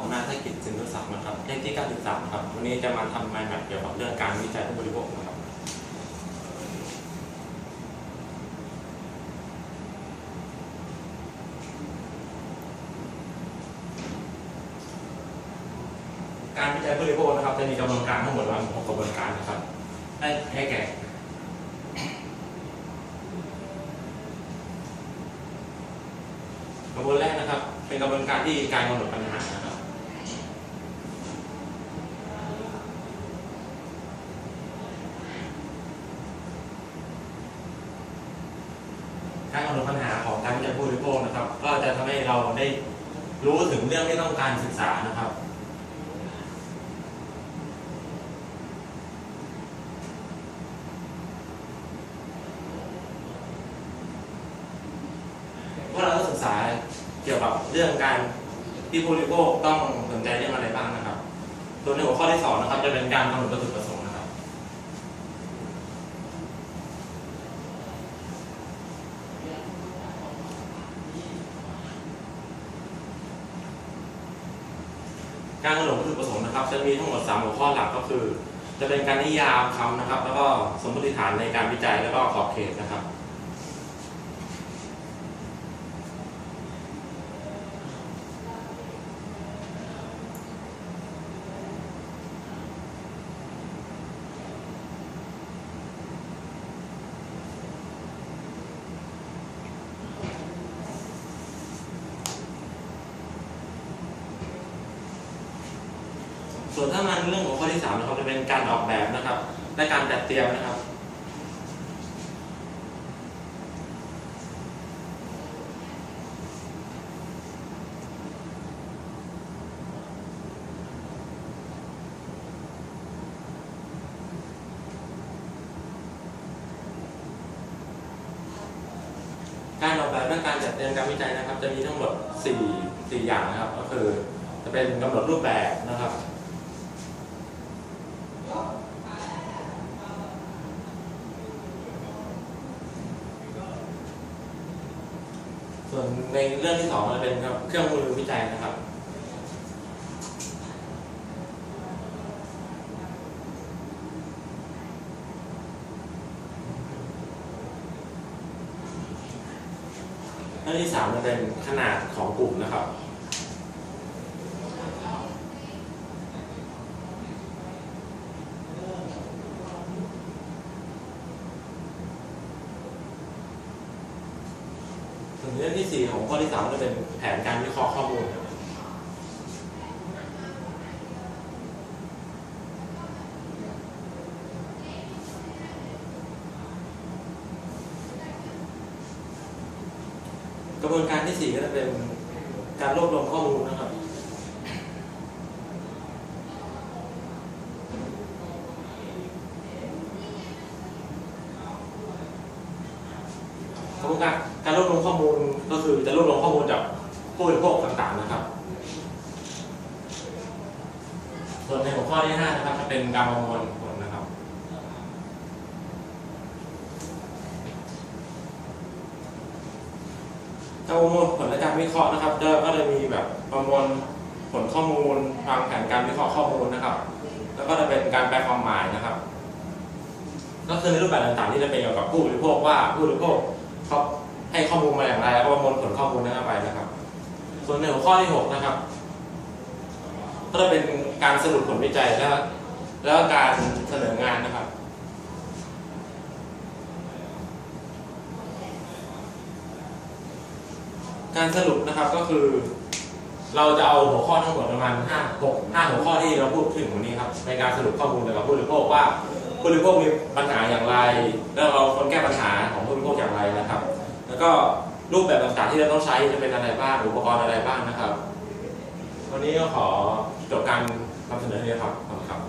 ผมนายธกิจสินทุศักดิ์นะครับเลขที่ 93 ครับ วันนี้จะมาทำไมแมปเกี่ยวกับเรื่องการวิจัยผู้บริโภคนะครับ การวิจัยผู้บริโภคนะครับ จะมีกระบวนการทั้งหมดประมาณ6กระบวนการนะครับได้ให้แก่กระบวนแรกนะครับ เป็นกระบวนการที่การกำหนดปัญหา รับการกำหนดปัญหาของการวิจัยผู้บริโภคนะครับ ก็จะทำให้เราได้รู้ถึงเรื่องที่ต้องการศึกษานะครับพวกเราต้องศึกษาเกี่ยวกับเรื่องการที่ผู้บริโภคต้องสนใจเรื่องอะไรบ้างนะครับ ตัวในหัวข้อที่สองนะครับ จะเป็นการกำหนดวัตถุประสงค์นะครับ การกำหนดวัตถุประสงค์นะครับ จะมีทั้งหมด 3 หัวข้อหลักก็คือ จะเป็นการนิยามคำนะครับ แล้วก็สมมติฐานในการวิจัยแล้วก็ขอบเขตนะครับ ส่วนถ้ามันเรื่องของข้อที่สามนะครับจะเป็นการออกแบบนะครับ และการจัดเตรียมนะครับ การออกแบบและการจัดเตรียมการวิจัยนะครับ จะมีทั้งหมด4 4อย่างนะครับ ก็คือจะเป็นกำหนดรูปแบบนะครับ ส่วนในเรื่องที่สองจะเป็นครับเครื่องมือวิจัยนะครับ เรื่องที่สามจะเป็นขนาดของกลุ่มนะครับ เรื่องที่สี่ของข้อที่สามจะเป็นแผนการวิเคราะห์ข้อมูลครับกระบวนการที่สี่ก็จะเป็นการรวบรวมข้อมูลนะครับ กระบวนการ การรวบรวมข้อมูลก็คือจะรวบรวมข้อมูลจากผู้บริโภคต่างๆนะครับ ส่วนในหัวข้อที่ห้านะครับจะเป็นการประมวลผลนะครับ การประมวลผลและการวิเคราะห์นะครับก็ก็จะมีแบบประมวลผลข้อมูลวางแผนการวิเคราะห์ข้อมูลนะครับ แล้วก็จะเป็นการแปลความหมายนะครับ ก็คือในรูปแบบต่างๆที่จะเป็นเกี่ยวกับผู้บริโภคว่าผู้บริโภคเขา ให้ข้อมูลมาอย่างไรแล้วก็ประมวลผลข้อมูลนั้นไปนะครับ ส่วนในหัวข้อที่ 6 นะครับก็จะเป็นการสรุปผลวิจัยแล้วแล้วการเสนองานนะครับ การสรุปนะครับก็คือ เราจะเอาหัวข้อทั้งหมดประมาณ5 6 5หัวข้อที่เราพูดถึงวันนี้ครับในการสรุปข้อมูลเกี่ยวกับผู้บริโภคว่าผู้บริโภคมีปัญหาอย่างไร แล้วเราควรแก้ปัญหาของผู้บริโภคอย่างไรนะครับ แล้วก็รูปแบบต่างๆที่เราต้องใช้จะเป็นอะไรบ้างอุปกรณ์อะไรบ้างนะครับ วันนี้ก็ขอจบการนำเสนอนี้ครับขอบคุณครับ